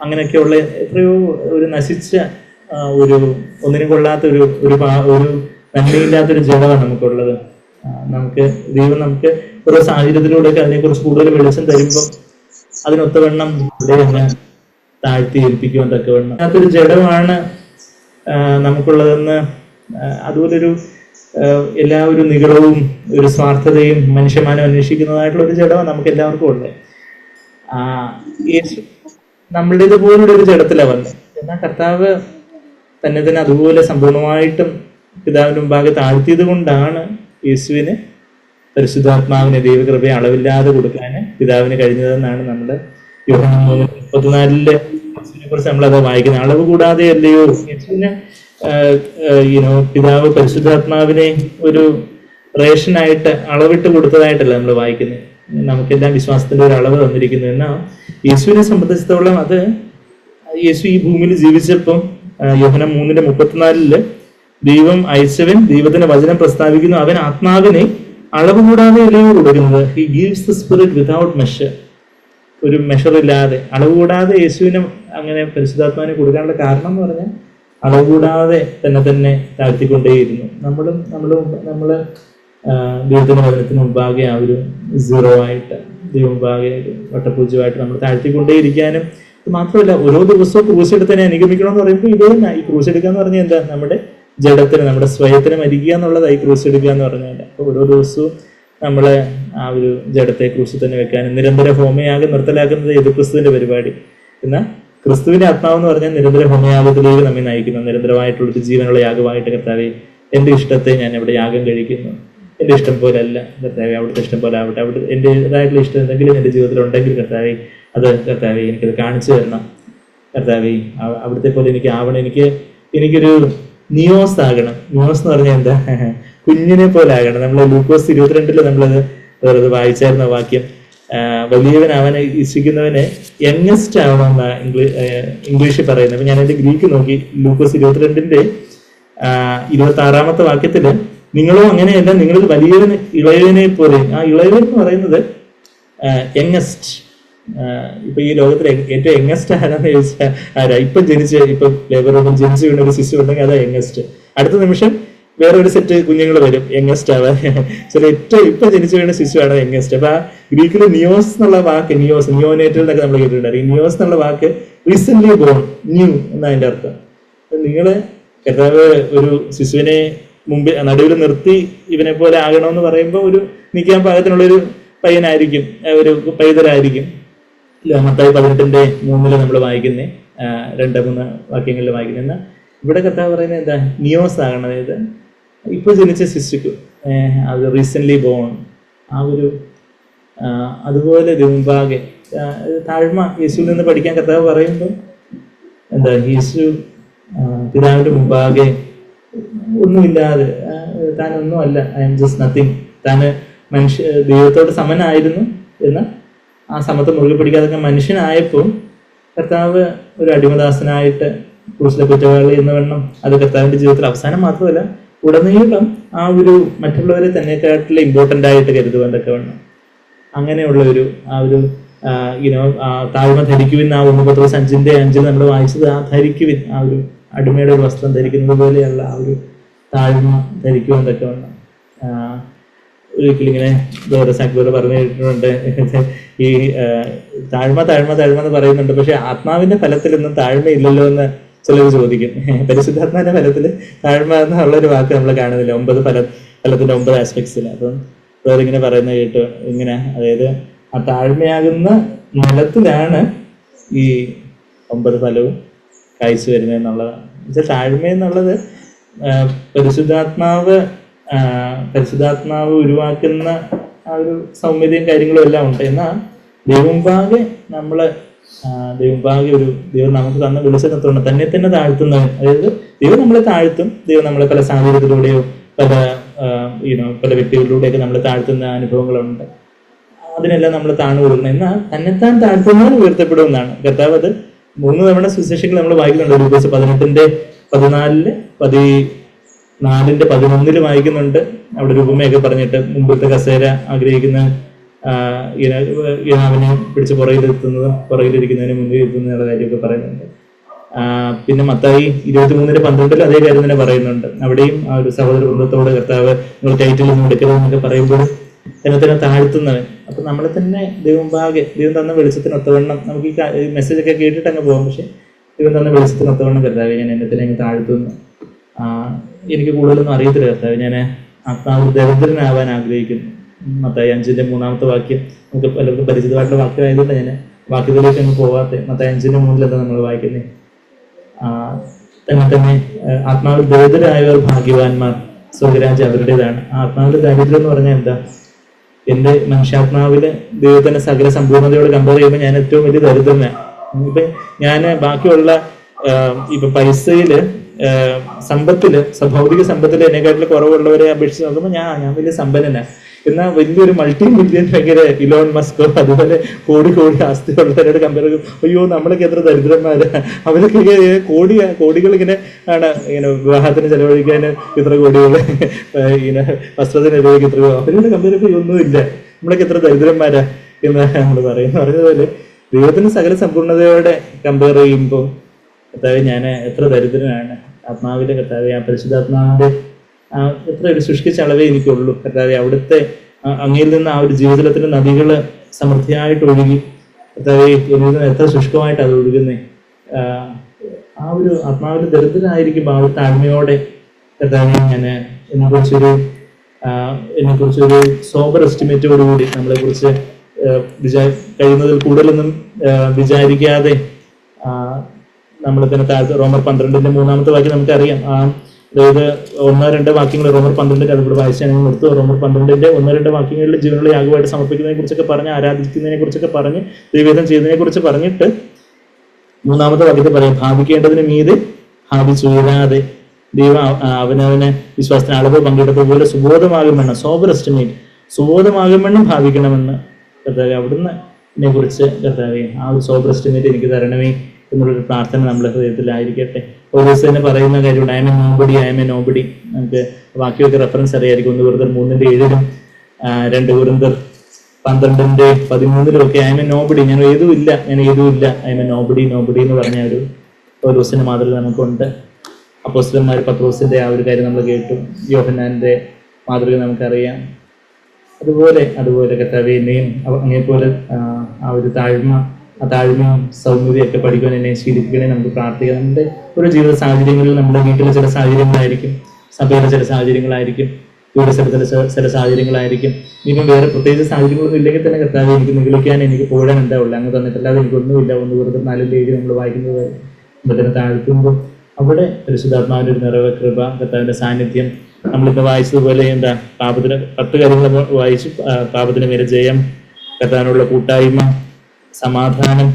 അങ്ങനെയൊക്കെയുള്ള എത്രയോ ഒരു നശിച്ച ഒരു ഒന്നിനും കൊള്ളാത്ത ഒരു ഒരു ഒരു നന്മയില്ലാത്തൊരു ജനമാണ് നമുക്കുള്ളത്. നമുക്ക് ദൈവം നമുക്ക് ഓരോ സാഹചര്യത്തിലൂടെയൊക്കെ അതിനെക്കുറിച്ച് കൂടുതൽ വെളിച്ചം തരുമ്പോൾ അതിനൊത്തവണ്ണം ഇവിടെ തന്നെ താഴ്ത്തി ഏൽപ്പിക്കുവാൻ തക്കവണ്ണം. അതൊരു ജഡമാണ് നമുക്കുള്ളതെന്ന് അതുപോലൊരു എല്ലാ ഒരു നികളവും ഒരു സ്വാർത്ഥതയും മനുഷ്യമാനം അന്വേഷിക്കുന്നതായിട്ടുള്ള ഒരു ജഡമാണ് നമുക്ക് എല്ലാവർക്കും ഉള്ളത്. ആ യേശു നമ്മളുടേത് പോലുള്ള ഒരു ജഡത്തിലാണ് വന്നത് എന്നാൽ കർത്താവ് തന്നെ തന്നെ അതുപോലെ സമ്പൂർണമായിട്ടും പിതാവിന് മുമ്പാകെ താഴ്ത്തിയത് കൊണ്ടാണ് യേശുവിന് പരിശുദ്ധാത്മാവിനെ ദൈവകൃപയെ അളവില്ലാതെ കൊടുക്കാൻ പിതാവിന് കഴിഞ്ഞതെന്നാണ് നമ്മൾ മുപ്പത്തിനാലിൽ യേശുവിനെ കുറിച്ച് നമ്മളത് വായിക്കുന്നത് അളവ് കൂടാതെ അല്ലയോ യേശുവിന് യുനോ പിതാവ് പരിശുദ്ധാത്മാവിനെ ഒരു റേഷനായിട്ട് അളവിട്ട് കൊടുത്തതായിട്ടല്ല നമ്മൾ വായിക്കുന്നത് നമുക്കെല്ലാം വിശ്വാസത്തിന്റെ ഒരു അളവ് തന്നിരിക്കുന്നു. എന്നാൽ യേശുവിനെ സംബന്ധിച്ചിടത്തോളം അത് യേശു ഈ ഭൂമിയിൽ ജീവിച്ചപ്പം യോഹനം മൂന്നിന്റെ മുപ്പത്തിനാലിൽ ദൈവം അയച്ചവൻ ദൈവത്തിന്റെ വചനം പ്രസ്താവിക്കുന്നു അവൻ ആത്മാവിനെ അളവ് കൂടാതെ അല്ലയോ കൊടുക്കുന്നത്? He gives the spirit without measure ഒരു മെഷർ ഇല്ലാതെ അളവ് കൂടാതെ യേശുവിനെ അങ്ങനെ പരിശുദ്ധാത്മാവിനെ കൊടുക്കാനുള്ള കാരണം എന്ന് പറഞ്ഞാൽ അളവ് കൂടാതെ തന്നെ തന്നെ താഴ്ത്തിക്കൊണ്ടേയിരുന്നു. നമ്മളും നമ്മൾ നമ്മൾ ദൈവത്തിന് വചനത്തിന് മുമ്പാകെ ആ ഒരു സീറോ ആയിട്ട് ദൈവം മുമ്പാകെ ഒരു വട്ടപൂജ്യമായിട്ട് നമ്മൾ താഴ്ത്തിക്കൊണ്ടേയിരിക്കാനും ഇത് മാത്രമല്ല ഓരോ ദിവസവും ക്രൂശ് എടുത്തതിനെ അനുഗമിക്കണമെന്ന് പറയുമ്പോൾ ഇത് തന്നെ. ഈ ക്രൂശ് എടുക്കുക എന്ന് പറഞ്ഞാൽ എന്താ? നമ്മുടെ ജഡത്തിന് നമ്മുടെ സ്വയത്തിന് മരിക്കുക എന്നുള്ളതായി ക്രൂശ് എടുക്കുക എന്ന് പറഞ്ഞാൽ അപ്പോൾ ഓരോ ദിവസവും നമ്മളെ ആ ഒരു ജഡത്തെ ക്രൂശിൽ തന്നെ വെക്കാനും നിരന്തര ഹോമയാകെ നിർത്തലാക്കുന്നത് ക്രിസ്തുവിന്റെ പരിപാടി. എന്നാൽ ക്രിസ്തുവിന്റെ ആത്മാവെന്ന് പറഞ്ഞാൽ നിരന്തര ഹോമയാഗത്തിലേക്ക് നമ്മെ നയിക്കുന്നു. നിരന്തരമായിട്ടുള്ള ഒരു ജീവനുള്ള യാഗമായിട്ട് കർത്താവെ എന്റെ ഇഷ്ടത്തെ ഞാൻ ഇവിടെ യാഗം കഴിക്കുന്നു. എന്റെ ഇഷ്ടം പോലെ അല്ല കർത്താവെ അവിടുത്തെ ഇഷ്ടം പോലെ ആവട്ടെ. അവിടെ എന്റേതായിട്ടുള്ള ഇഷ്ടം എന്തെങ്കിലും എന്റെ ജീവിതത്തിൽ ഉണ്ടെങ്കിൽ കർത്താവെ അത് കർത്താവെ എനിക്കത് കാണിച്ചു തരണം. കർത്താവെ അവിടുത്തെ പോലെ എനിക്ക് ആവണം. എനിക്ക് എനിക്കൊരു നിയോസ് ആകണം. നിയോസ് എന്ന് പറഞ്ഞാൽ എന്താ? കുഞ്ഞിനെ പോലെ ആകണം. നമ്മൾ ലൂക്കോസ് ഇരുപത്തിരണ്ടിൽ നമ്മളത് വേറത് വായിച്ചായിരുന്ന വാക്യം ആ, ഇച്ഛിക്കുന്നവനെ യങ്ങസ്റ്റ് ആവണമെന്ന ഇംഗ്ലീഷിൽ പറയുന്നത്. ഞാൻ അതിന്റെ ഗ്രീക്ക് നോക്കി. ലൂക്കോസ് ഇരുപത്തിരണ്ടിന്റെ ഇരുപത്തി ആറാമത്തെ വാക്യത്തിൽ നിങ്ങളോ അങ്ങനെയല്ല നിങ്ങളിൽ വലിയവന് ഇളയവനെ പോലെ. ആ ഇളയവൻ എന്ന് പറയുന്നത് യങ്ങസ്റ്റ് ഇപ്പൊ ഈ ലോകത്തിലെ ഏറ്റവും യങ്ങസ്റ്റ് ആരാന്ന് ചോദിച്ചാൽ ആരാ ഇപ്പൊ ജനിച്ച് ഇപ്പൊ ലേബർ റൂമിൽ ജനിച്ചു വീണ ഒരു ശിശു ഉണ്ടെങ്കിൽ അതാ യങ്ങസ്റ്റ് അടുത്ത നിമിഷം വേറെ ഒരു സെറ്റ് കുഞ്ഞുങ്ങൾ വരും യങ്ങസ്റ്റ് ആവാൻ ചില ഏറ്റവും ഇപ്പൊ ജനിച്ചു വീണ ശിശുവാണ് യങ്ങസ്റ്റ് അപ്പൊ ആ ഗ്രീക്കിൽ നിയോസ് എന്നുള്ള വാക്ക് നിയോസ് നിയോനേറ്റൽ എന്നൊക്കെ നമ്മൾ കേട്ടിട്ടുണ്ടായിരിക്കും നിയോസ് എന്നുള്ള വാക്ക് റീസെന്റ് ബോൺ ന്യൂ എന്ന അതിന്റെ അർത്ഥം. നിങ്ങൾ കർത്താവ് ഒരു ശിശുവിനെ മുമ്പിൽ നടുവിൽ നിർത്തി ഇവനെ പോലെ ആകണമെന്ന് പറയുമ്പോൾ ഒരു നിൽക്കാൻ പാകത്തിനുള്ള ഒരു പയ്യനായിരിക്കും ഒരു പൈതലായിരിക്കും. ഇല്ല, മത്തായി പതിനെട്ടിന്റെ മൂന്നിൽ നമ്മൾ വായിക്കുന്നേ രണ്ട് മൂന്ന് വാക്യങ്ങളിൽ വായിക്കുന്നേ. എന്നാൽ ഇവിടെ കർത്താവ് പറയുന്നത് എന്താ? നിയോസ് ആകണം അതായത് ഇപ്പൊ ജനിച്ച ശിശുക്ക് അത് റീസെന്റ് ബോൺ ആ ഒരു അതുപോലെ മുമ്പാകെ താഴ്മ യേശുവിൽ നിന്ന് പഠിക്കാൻ കഥ പറയുമ്പോൾ എന്താ യേശു പിതാവിന്റെ മുമ്പാകെ ഒന്നുമില്ലാതെ താൻ ഒന്നുമല്ല ഐ എം ജസ്റ്റ് നത്തിങ് താൻ മനുഷ്യ ദൈവത്തോട് സമനായിരുന്നു എന്ന് ആ സമത്ത് മുറുകെ പിടിക്കാതെ മനുഷ്യനായപ്പോൾ കർത്താവ് ഒരു അടിമദാസനായിട്ട് ക്രൂസിലെ കുറ്റവാളി എന്ന വണ്ണം അത് കർത്താവിന്റെ ജീവിതത്തിൽ അവസാനം മാത്രമല്ല ഉടനീളം ആ ഒരു മറ്റുള്ളവരെ തന്നെക്കാട്ടിൽ ഇമ്പോർട്ടന്റ് ആയിട്ട് കരുതുവാൻ വേണം. അങ്ങനെയുള്ള ഒരു ആ ഒരു യുനോ താഴ്മ ധരിക്കുവിൻ ആ ദിവസം അഞ്ചിന്റെ അഞ്ചിൽ നമ്മൾ വായിച്ചത് ആ ധരിക്കുവിൻ ആ ഒരു അടിമയുടെ ഒരു വസ്ത്രം ധരിക്കുന്നത് പോലെയുള്ള ആ ഒരു താഴ്മ ധരിക്കുവാൻ തക്കവണ്ണം വേണം. ഒരിക്കലും ഇങ്ങനെ ദോരസ് അക്ബർ പറഞ്ഞു കേട്ടിട്ടുണ്ട്. ഈ താഴ്മ താഴ്മ താഴ്മ എന്ന് പറയുന്നുണ്ട്. പക്ഷെ ആത്മാവിന്റെ ഫലത്തിലൊന്നും താഴ്മയില്ലല്ലോ എന്ന് ചിലർ ചോദിക്കും. പരിശുദ്ധാത്മാന്റെ ഫലത്തിൽ താഴ്മ എന്നുള്ള ഒരു വാക്ക് നമ്മൾ കാണുന്നില്ല. ഒമ്പത് ഫല ഫലത്തിന്റെ ഒമ്പത് ആസ്പെക്ട്സിൽ അപ്പം വേറിങ്ങനെ പറയുന്ന കേട്ട് ഇങ്ങനെ അതായത് ആ താഴ്മയാകുന്ന നിലത്തിലാണ് ഈ ഒമ്പത് ഫലവും കായ്ച്ചു വരുന്നത് എന്നുള്ളത്. താഴ്മ എന്നുള്ളത് പരിശുദ്ധാത്മാവ് പരിശുദ്ധാത്മാവ് ഉരുവാക്കുന്ന ആ ഒരു സൗമ്യതയും കാര്യങ്ങളും എല്ലാം ഉണ്ട്. എന്നാൽ ദൈവംപാകെ നമ്മൾ ദൈവംപാകെ ഒരു ദൈവം നമുക്ക് തന്ന വിളിച്ചെത്തുണ്ട് തന്നെ തന്നെ താഴ്ത്തുന്നവൻ. അതായത് ദൈവം നമ്മളെ താഴ്ത്തും ദൈവം നമ്മളെ പല സാഹചര്യത്തിലൂടെയോ പല യുനോ പല വ്യക്തികളിലൂടെയൊക്കെ നമ്മളെ താഴ്ത്തുന്ന അനുഭവങ്ങളുണ്ട്. അതിനെല്ലാം നമ്മൾ താണു കൊടുക്കണം എന്നാൽ തന്നെത്താൻ താഴ്ത്തുന്നവൻ ഉയർത്തപ്പെടുമെന്നാണ്. കർത്താവ് അത് മൂന്ന് തവണ സുശേഷങ്ങൾ നമ്മൾ വായിക്കുന്നുണ്ട്. ഒരു ദിവസം പതിനെട്ടിന്റെ പതിനാലിൽ പതി നാലിന്റെ പതിനൊന്നിൽ വായിക്കുന്നുണ്ട്. അവിടെ രൂപമയൊക്കെ പറഞ്ഞിട്ട് മുമ്പത്തെ കസേര ആഗ്രഹിക്കുന്ന അവനെ പിടിച്ച് പുറകിലെത്തുന്നതും പുറകിലിരിക്കുന്നതിന് മുന്നിൽ എത്തുന്നതിനുള്ള കാര്യമൊക്കെ പറയുന്നുണ്ട്. പിന്നെ മത്തായി ഇരുപത്തി മൂന്നിന് പന്ത്രണ്ടിൽ അതേ കാര്യം തന്നെ പറയുന്നുണ്ട്. അവിടെയും ആ ഒരു സഹോദര ബന്ധത്തോട് കർത്താവ് നിങ്ങൾ ടൈറ്റിൽ ഒന്നും എടുക്കരുത് എന്നൊക്കെ പറയുമ്പോൾ തന്നെ തന്നെ താഴ്ത്തുന്നവൻ. അപ്പൊ നമ്മളെ തന്നെ ദൈവം ഭാഗ്യ ദൈവം തന്ന വെളിച്ചത്തിന് ഒത്തവണ്ണം നമുക്ക് ഈ മെസ്സേജ് ഒക്കെ കേട്ടിട്ട് അങ്ങ് പോകാം. പക്ഷെ ദൈവം തന്ന വെളിച്ചത്തിന് ഒത്തവണ്ണം കർത്താവ് ഞാൻ എന്നെ തന്നെ അങ്ങ് താഴ്ത്തുന്നു. എനിക്ക് കൂടുതലൊന്നും അറിയത്തില്ല കർത്താവ്. ഞാൻ ആ ദരിദ്രനാവാൻ ആഗ്രഹിക്കുന്നു. മത്തായി മൂന്നാമത്തെ വാക്യം. നമുക്ക് പലർക്കും പരിചിതമായിട്ടുള്ള വാക്യമായതുകൊണ്ട് ഞാൻ വാക്യത്തിലേക്ക് അങ്ങ് പോവാത്ത. മത്തായി അഞ്ചിന്റെ മൂന്നിലെന്താ നമ്മൾ വായിക്കുന്നത് തന്നെ തന്നെ ആ, ആത്മാവിൽ ദരിദ്രരായവർ ഭാഗ്യവാന്മാർ സ്വർഗരാജ്യം അവരുടേതാണ്. ആത്മാവിന്റെ ആത്മാവിൽ ദരിദ്രം എന്ന് പറഞ്ഞാൽ എന്താ? എന്റെ മനുഷ്യാത്മാവിൽ ദൈവത്തിന്റെ സകല സമ്പൂർണതയോട് കമ്പയർ ചെയ്യുമ്പോൾ ഞാൻ ഏറ്റവും വലിയ ദരിദ്രനാണ് ഇപ്പൊ ഞാൻ ബാക്കിയുള്ള ഇപ്പൊ പൈസയിൽ സമ്പത്തിൽ ഭൗതിക സമ്പത്തിൽ എന്നെക്കാട്ടിൽ കുറവുള്ളവരെ അപേക്ഷിച്ച് നോക്കുമ്പോൾ ഞാൻ ഞാൻ വലിയ സമ്പന്നനാണ് എന്നാൽ വലിയൊരു മൾട്ടി മില്യൺ ഭയങ്കര ഇലോൺ മസ്കോ അതുപോലെ കോടി കോടി ആസ്തി ഉള്ളവരോട് കമ്പയർ ചെയ്യും അയ്യോ നമ്മളൊക്കെ എത്ര ദരിദ്രന്മാര്. അവരൊക്കെ കോടി കോടികൾ ഇങ്ങനെ ആണ് ഇങ്ങനെ വിവാഹത്തിന് ചെലവഴിക്കാൻ ഇത്ര കോടികൾ ഇങ്ങനെ വസ്ത്രത്തിന് ചെലവഴിക്കാൻ ഇത്ര. അവരോട് കമ്പയർ ചെയ്യുമ്പോൾ ഒന്നുമില്ല നമ്മളൊക്കെ എത്ര ദരിദ്രന്മാരാ എന്ന് നമ്മൾ പറയുന്നു. പറഞ്ഞതുപോലെ ദൈവത്തിന് സകല സമ്പൂർണതയോടെ കമ്പയർ ചെയ്യുമ്പോൾ അതായത് ഞാൻ എത്ര ദരിദ്രനാണ്. ആത്മാവിലെ കർത്താവ് ഞാൻ പരിശുദ്ധാത്മാവിന്റെ എത്ര ഒരു ശുഷ്കിച്ച അളവേ എനിക്കുള്ളൂ. കർത്താവെ അവിടുത്തെ അങ്ങയിൽ നിന്ന് ആ ഒരു ജീവിതത്തിലെ നദികൾ സമൃദ്ധിയായിട്ട് ഒഴുകി. കർത്താവെ എന്നിൽ നിന്ന് എത്ര ശുഷ്കമായിട്ട് അത് ഒഴുകുന്നേ. ആ, ഒരു ആത്മാവിൽ ദരിദ്രനായിരിക്കും ആ ഒരു താഴ്മയോടെ കർത്താവെ ഞാൻ എന്നെ കുറിച്ചൊരു എന്നെ കുറിച്ചൊരു സോബർ എസ്റ്റിമേറ്റോടുകൂടി നമ്മളെ കുറിച്ച് വിചാ കഴിയുന്നതിൽ കൂടുതലൊന്നും വിചാരിക്കാതെ നമ്മൾ തന്നെ താഴത്ത് റോമർ പന്ത്രണ്ടിന്റെ മൂന്നാമത്തെ വാക്യം നമുക്കറിയാം. ആ അതായത് ഒന്നോ രണ്ടോ വാക്യങ്ങൾ റോമർ പന്ത്രണ്ടിന്റെ അതുകൂടെ വായിച്ചാണ് ഞങ്ങൾ നിർത്തുക റോമർ പന്ത്രണ്ടിന്റെ ഒന്നോ രണ്ടോ വാക്യങ്ങളിൽ ജീവനുള്ള യാഗമായിട്ട് സമർപ്പിക്കുന്നതിനെ കുറിച്ചൊക്കെ പറഞ്ഞ് ആരാധിക്കുന്നതിനെ കുറിച്ചൊക്കെ പറഞ്ഞ് ദൈവം ചെയ്തതിനെ കുറിച്ച് പറഞ്ഞിട്ട് മൂന്നാമത്തെ വാക്യത്തിൽ പറയാം ഭാവിക്കേണ്ടതിന് മീതെ ഭാവിച്ചുയരാതെ. ദൈവം അവനവനെ വിശ്വാസത്തിന് അളവ് പങ്കിട്ടതുപോലെ സുബോധമാകുമെന്ന് സോബർ എസ്റ്റിമേറ്റ് സുബോധമാകുമെന്നും ഭാവിക്കണമെന്ന് കർത്താവ് അവിടുന്ന് എന്നെ കുറിച്ച് കർത്താവെ ആ ഒരു സോബർ എസ്റ്റിമേറ്റ് എനിക്ക് തരണമേ. എന്നുള്ളൊരു പ്രാർത്ഥന നമ്മുടെ ഹൃദയത്തിലായിരിക്കട്ടെ. ഒരു ദിവസം തന്നെ പറയുന്ന കാര്യമുണ്ട് അയമ നോബടി അയമ നോബടി നമുക്ക് ബാക്കിയൊക്കെ റെഫറൻസ് അറിയായിരിക്കും. ഒന്ന് വെറുതെ മൂന്നിന്റെ ഏഴിലും രണ്ട് കുറുന്തർ പന്ത്രണ്ടിന്റെ പതിമൂന്നിലും ഒക്കെ ഐ എം നോബഡി ഞാൻ ഏതും ഇല്ല ഞാൻ ഏതും ഇല്ല. എം നോബടി നോബഡി എന്ന് പറഞ്ഞ ഒരു ഒരു ദിവസം മാതൃക നമുക്കുണ്ട്. അപ്പോസ്റ്റലന്മാർ പത്രോസിന്റെ ആ ഒരു കാര്യം നമ്മൾ കേട്ടു. യോഹന്നാന്റെ മാതൃക നമുക്കറിയാം. അതുപോലെ അതുപോലെ കർത്താവെ അങ്ങനെ പോലെ ആ, ഒരു താഴ്മ താഴ്മയും സൗമ്യതയൊക്കെ പഠിക്കുവാൻ എന്നെ ശീലിപ്പിക്കണേ നമുക്ക് പ്രാർത്ഥിക്കാം. നമ്മുടെ ഓരോ ജീവിത സാഹചര്യങ്ങളിൽ നമ്മുടെ വീട്ടിലെ ചില സാഹചര്യങ്ങളായിരിക്കും സഭയിലെ ചില സാഹചര്യങ്ങളായിരിക്കും വീട് സ്ഥലത്തിലെ ചില- സാഹചര്യങ്ങളായിരിക്കും. ഇനിയിപ്പം വേറെ പ്രത്യേകിച്ച് സാഹചര്യങ്ങളൊന്നും ഇല്ലെങ്കിൽ തന്നെ കർത്താവ് എനിക്ക് നിഗളിക്കാൻ എനിക്ക് പോകാൻ എന്താ ഉള്ളത് അങ്ങ് തന്നിട്ടല്ലാതെ എനിക്കൊന്നുമില്ല ഒന്ന് വെറുതെ നാലിന്റെ ഏഴ് നമ്മൾ വായിക്കുന്നത് ഇവിടെ താഴ്ത്തുമ്പോൾ അവിടെ പരിശുദ്ധാത്മാവിന്റെ ഒരു നിറവ് കൃപ കർത്താവിന്റെ സാന്നിധ്യം. നമ്മളിപ്പോൾ വായിച്ചതുപോലെ എന്താ പാപത്തിന് പത്ത് കാര്യങ്ങൾ വായിച്ചു പാപത്തിന് മേലെ ജയം കർത്താവിനുള്ള കൂട്ടായ്മ സമാധാനം.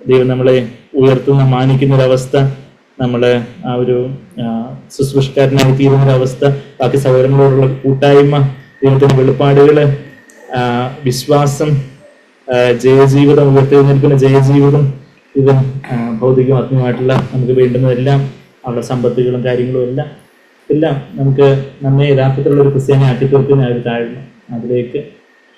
ദൈവം നമ്മളെ ഉയർത്തുന്ന മാനിക്കുന്ന ഒരവസ്ഥ നമ്മളെ ആ ഒരു ശുശ്രൂഷക്കാരനായി തീരുന്ന ഒരവസ്ഥ ബാക്കി സഹോദരങ്ങളോടുള്ള കൂട്ടായ്മ ദൈവത്തിന്റെ വെളിപ്പാടുകൾ വിശ്വാസം ജയജീവിതം ഉയർത്തെഴുന്നേൽക്കുന്ന ജയജീവിതം ഇത് ഭൗതികം ആത്മീയമായിട്ടുള്ള നമുക്ക് വേണ്ടുന്നതെല്ലാം അവരുടെ സമ്പത്തുകളും കാര്യങ്ങളും എല്ലാം എല്ലാം നമുക്ക് നമ്മെ യഥാർത്ഥത്തിലുള്ള ഒരു ക്രിസ്ത്യാനി ആക്കി തീർക്കുന്ന ഒരു താഴ്മ അതിലേക്ക്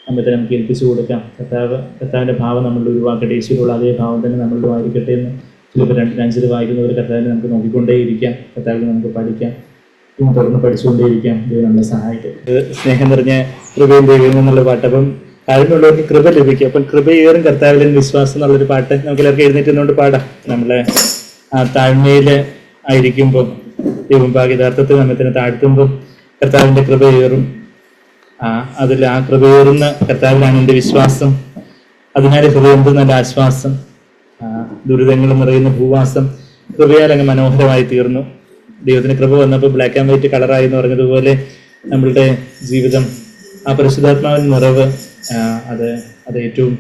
തന്നെ നമുക്ക് ഏൽപ്പിച്ചു കൊടുക്കാം. കർത്താവ് കർത്താവിന്റെ ഭാവം നമ്മളിൽ ഒഴിവാക്കട്ടെ യേശുവിലുള്ള അതേ ഭാവം തന്നെ നമ്മളിൽ ആയിരിക്കട്ടെ എന്ന് ചിലപ്പോൾ രണ്ട് അഞ്ചിൽ വായിക്കുന്നവർ കർത്താവിനെ നമുക്ക് നോക്കിക്കൊണ്ടേയിരിക്കാം. കർത്താവിനെ നമുക്ക് പഠിക്കാം. തുടർന്ന് പഠിച്ചുകൊണ്ടേയിരിക്കാം. ദൈവം നമ്മളെ സഹായിക്കും സ്നേഹം നിറഞ്ഞ കൃപയും ദൈവം എന്നുള്ള പാട്ട് അപ്പം താഴ്മയുള്ളവർക്ക് കൃപ ലഭിക്കും. അപ്പം കൃപയേറും കർത്താവിലും വിശ്വാസം എന്നുള്ളൊരു പാട്ട് നമുക്ക് എല്ലാവർക്കും എഴുന്നേറ്റ് നിന്നുകൊണ്ട് പാടാം. നമ്മളെ ആ താഴ്മയിൽ ആയിരിക്കുമ്പോൾ ദൈവം ഭാഗ്യതാർത്ഥത്തിൽ നമ്മെ തന്നെ താഴ്ത്തുമ്പോൾ കർത്താവിന്റെ കൃപയേറും ആ അതിൽ ആ കൃപയേറുന്ന കർത്താവിലാണ് എന്റെ വിശ്വാസം. അതിനാൽ ഹൃദയം നല്ല ആശ്വാസം. ദുരിതങ്ങൾ നിറയുന്ന ഭൂവാസം കൃപയാൽ അങ്ങ് മനോഹരമായി തീർന്നു. ദൈവത്തിന് കൃപ വന്നപ്പോൾ ബ്ലാക്ക് ആൻഡ് വൈറ്റ് കളറായി എന്ന് പറഞ്ഞതുപോലെ നമ്മളുടെ ജീവിതം ആ പരിശുദ്ധാത്മാവിൻ നിറവ് അത് അത് ഏറ്റവും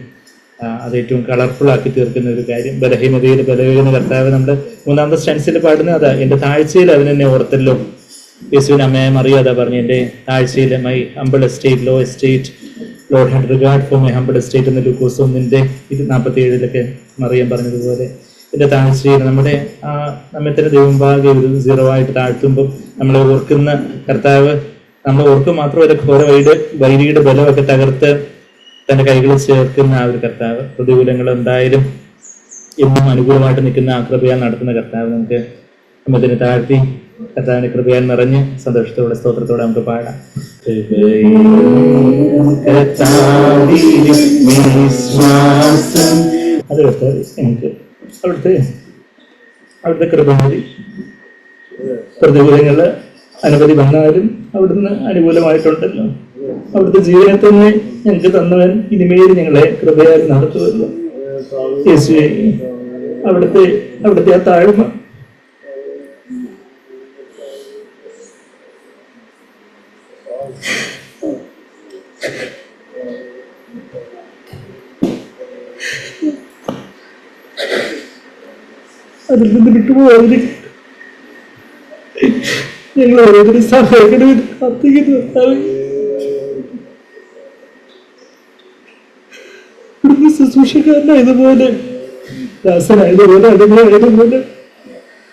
അത് ഏറ്റവും കളർഫുൾ ആക്കി തീർക്കുന്ന ഒരു കാര്യം. ബലഹീനതയിൽ ബലഹീന കർത്താവ് നമ്മുടെ മൂന്നാമത്തെ സ്റ്റൻസിൽ പാടുന്നത് അതാ എന്റെ താഴ്ചയിൽ അതിനെന്നെ ഓർത്തല്ലോ. യേശുവിന് അമ്മയെ മറിയാത പറഞ്ഞു എന്റെ താഴ്ചയിലെ my humble estate low estate Lord had regard for my humble estate എന്ന ലൂക്കോസ് ഒന്നിന്റെ ഇത് നാൽപ്പത്തി ഏഴിലൊക്കെ മറിയാൻ പറഞ്ഞതുപോലെ. എന്റെ താഴ്ചയിൽ നമ്മുടെ ആ നമ്മെ തന്നെ ദൈവംഭാഗ്യ ഒരു സീറോ ആയിട്ട് താഴ്ത്തുമ്പോൾ നമ്മളെ ഓർക്കുന്ന കർത്താവ് നമ്മൾ ഓർക്കും മാത്രമല്ല ഓരോ വൈഡ് വൈരിയുടെ ബലമൊക്കെ തകർത്ത് തന്റെ കൈകളിൽ ചേർക്കുന്ന ആ ഒരു കർത്താവ്. പ്രതികൂലങ്ങൾ എന്തായാലും എന്നും അനുകൂലമായിട്ട് നിൽക്കുന്ന ആ കൃപയാൽ നടത്തുന്ന കർത്താവ് നമുക്ക് നമ്മതിനെ താഴ്ത്തി കർത്താവിന്റെ കൃപയാൻ നിറഞ്ഞ് സന്തോഷത്തോടെ സ്തോത്രത്തോടെ നമുക്ക് പാടാം. അതെടുത്ത് എനിക്ക് അവിടുത്തെ അവിടുത്തെ കൃപ മതി പ്രതികൂലങ്ങൾ അനവധി വന്നാലും അവിടുന്ന് അനുകൂലമായിട്ടുണ്ടല്ലോ. അവിടുത്തെ ജീവനെ തന്നെ ഞങ്ങൾക്ക് തന്നവൻ ഇനിമേൽ ഞങ്ങളെ കൃപയായി നടത്തുമല്ലോ യേശുവെ അവിടുത്തെ അവിടുത്തെ ആ താഴ്മ അതിൽ നിന്ന് വിട്ടുപോകാതിരിക്കട്ടെ ഞങ്ങൾ ഓരോരുത്തരും സഹായിക്കണമെന്ന് പ്രാർത്ഥിക്കുന്നു. ഇവിടുന്ന് ശുശ്രൂഷക്കാരനായതുപോലെ ദാസനായതുപോലെ അടിമയായതുപോലെ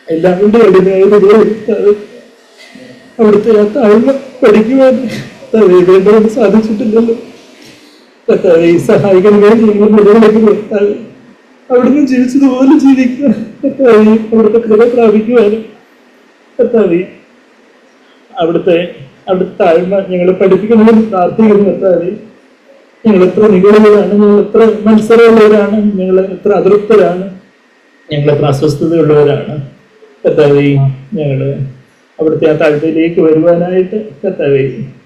എല്ലാവരുടെ അടിമയായതുപോലെ അവിടുത്തെ ആ താഴ്മ പഠിക്കുവാൻ. വേണ്ടത് സാധിച്ചിട്ടില്ലല്ലോ. സഹായിക്കണമേ ഞങ്ങൾ മുഴുവനായിട്ട് അവിടുന്ന് ജീവിച്ചതുപോലെ ജീവിക്കുക. കർത്താവെ അവിടുത്തെ കൃപ പ്രാപിക്കുവാനും എത്താതെ അവിടുത്തെ അവിടുത്തെ താഴ്മ ഞങ്ങളെ പഠിപ്പിക്കുന്നതും പ്രാർത്ഥിക്കുന്നു എത്താതെ ഞങ്ങൾ എത്ര നികളുള്ളവരാണ് ഞങ്ങൾ എത്ര മത്സരമുള്ളവരാണ് ഞങ്ങൾ എത്ര അതൃപ്തരാണ് ഞങ്ങൾ എത്ര അസ്വസ്ഥതയുള്ളവരാണ്. എത്താതെ ഞങ്ങൾ അവിടുത്തെ ആ താഴ്ചയിലേക്ക് വരുവാനായിട്ട് എത്താതെ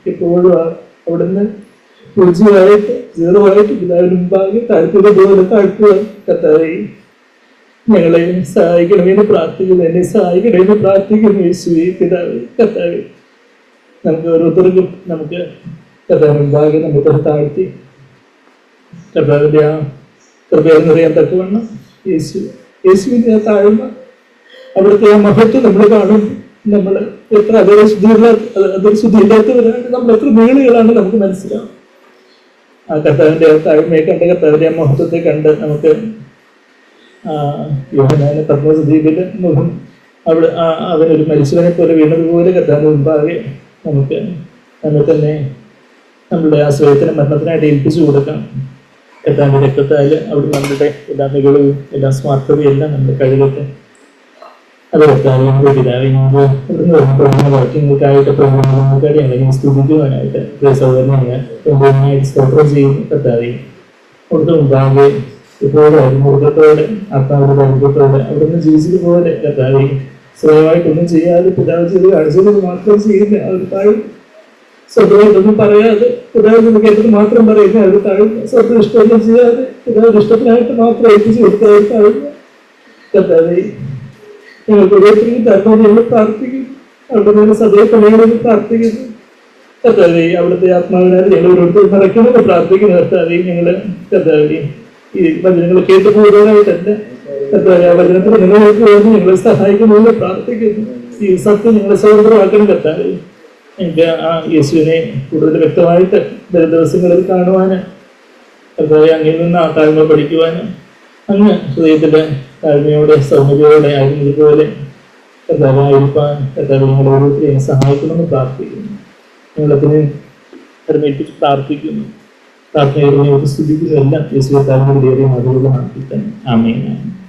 എപ്പോഴും ആ- അവിടുന്ന് പൂജ്യമായിട്ട് സീറോ ആയിട്ട് പിതാവിന് മുമ്പാകെ താഴ്ത്തുക പോലെ താഴ്ത്തുക കർത്താവെ. ഞങ്ങളെ സഹായിക്കണമെന്ന് പ്രാർത്ഥിക്കുന്നു. എന്നെ സഹായിക്കണമെന്ന് പ്രാർത്ഥിക്കുന്നു യേശുവേ പിതാവ് കർത്താവ്. നമുക്ക് ഓരോരുത്തർക്കും നമുക്ക് കർത്താവിന് മുൻപാകെ നമുക്ക് താഴ്ത്തി കർത്താവിന്റെ ആ കൃപയെന്നറിയാൻ തക്കവണ്ണം യേശു യേശുവിന്റെ ആ താഴ്മ അവിടുത്തെ ആ മഹത്വം നമ്മൾ കാണും. നമ്മൾ എത്ര അതേ ശുദ്ധിയില്ലാത്ത അതൊരു ശുദ്ധിയില്ലാത്തവരാണ് നമ്മൾ എത്ര നീളുകളാണ് നമുക്ക് മനസ്സിലാവും ആ കർത്താവിന്റെ ആ താഴ്മയെ കണ്ട് കർത്താവിന്റെ ആ മഹത്വത്തെ കണ്ട് നമുക്ക് ആ യോഹനാന പത്മസദ്വീപിൽ മുഖം അവിടെ അവനൊരു മരിച്ചവനെ പോലെ വീണതുപോലെ കർത്താവിന് മുമ്പാകെ നമുക്ക് നമ്മെ തന്നെ നമ്മളുടെ ആ സ്വയത്തിന് മരണത്തിനായിട്ട് ഏൽപ്പിച്ചു കൊടുക്കാം. കർത്താവിന്റെ രക്തത്താൽ അവിടെ നമ്മളുടെ എല്ലാ മികവും എല്ലാ സ്മാർത്ഥതയും എല്ലാം നമ്മൾ കഴുകട്ടെ. അത് കർത്താവ് നമ്മുടെ പിതാവ് ഇവിടുന്ന് ഞങ്ങളെ സ്തുതിക്കുവാനായിട്ട് സഹോദരനെ ഞാൻ സ്തോത്രം ചെയ്യുന്നു കർത്താവെ. അവിടുത്തെ മുമ്പാകെ ഇപ്പോഴും അഭിമുഖത്തോടെ ആത്മാവിന്റെ അഭിമുഖത്തോടെ അവിടുന്ന് ജീവിച്ചതുപോലെ കർത്താവെ സ്വയമായിട്ടൊന്നും ചെയ്യാതെ പിതാവ് ചെയ്ത് കാണിച്ചത് മാത്രം ചെയ്യുന്ന അവർ താഴെ സ്വന്തമായിട്ടൊന്നും പറയാതെ പിതാവിന് കേട്ടത് മാത്രം പറയുന്ന അവർ താഴെ സ്വന്തം ഇഷ്ടമൊന്നും ചെയ്യാതെ പിതാവിന്റെ ഇഷ്ടത്തിനായിട്ട് മാത്രം ഏൽപ്പിച്ചു കൊടുത്ത അവർ ഒരു താഴ് കർത്താവെ ഞങ്ങൾക്ക് ഓരോരുത്തരും തരണം ഞങ്ങൾ പ്രാർത്ഥിക്കുന്നു. അവിടെ നിന്ന് പണിയണമെന്ന് പ്രാർത്ഥിക്കുന്നു. കർത്താവെ അവിടുത്തെ ആത്മാവിനാൽ ഞങ്ങൾ ഓരോരുത്തർ നിറയ്ക്കണമെന്ന് പ്രാർത്ഥിക്കുന്നു കർത്താവെ ഞങ്ങൾ കർത്താവെ. ഈ വചനങ്ങൾ കേട്ടു ആ വചനത്തിൽ നിങ്ങൾക്ക് വേണ്ടി നിങ്ങളെ സഹായിക്കുന്നു പ്രാർത്ഥിക്കുന്നു. ഈ സത്യം നിങ്ങളെ സ്വതന്ത്രമാക്കണം കർത്താവെ എനിക്ക് ആ യേശുവിനെ കൂടുതൽ വ്യക്തമായിട്ട് വരും ദിവസങ്ങളിൽ കാണുവാന് കർത്താവെ അങ്ങിൽ നിന്ന് ആ താഴ്മ പഠിക്കുവാനും അങ്ങ് ഹൃദയത്തിന്റെ താഴ്മയോടെ സൗമ്യതയോടെ ആയിരുന്നതുപോലെ കർത്താവായിരിക്കാൻ കർത്താവ് ഞങ്ങൾ ഓരോരുത്തരെയും സഹായിക്കണമെന്ന് പ്രാർത്ഥിക്കുന്നു. നിങ്ങളതിനെ പരിമേൽപ്പിച്ച് പ്രാർത്ഥിക്കുന്നു. പ്രാർത്ഥനയോടെ സ്തുതിക്കുന്നു എല്ലാം യേശുവിനെ താഴ്മയുടെ മധുരമാക്കി തന്നെ ആമേൻ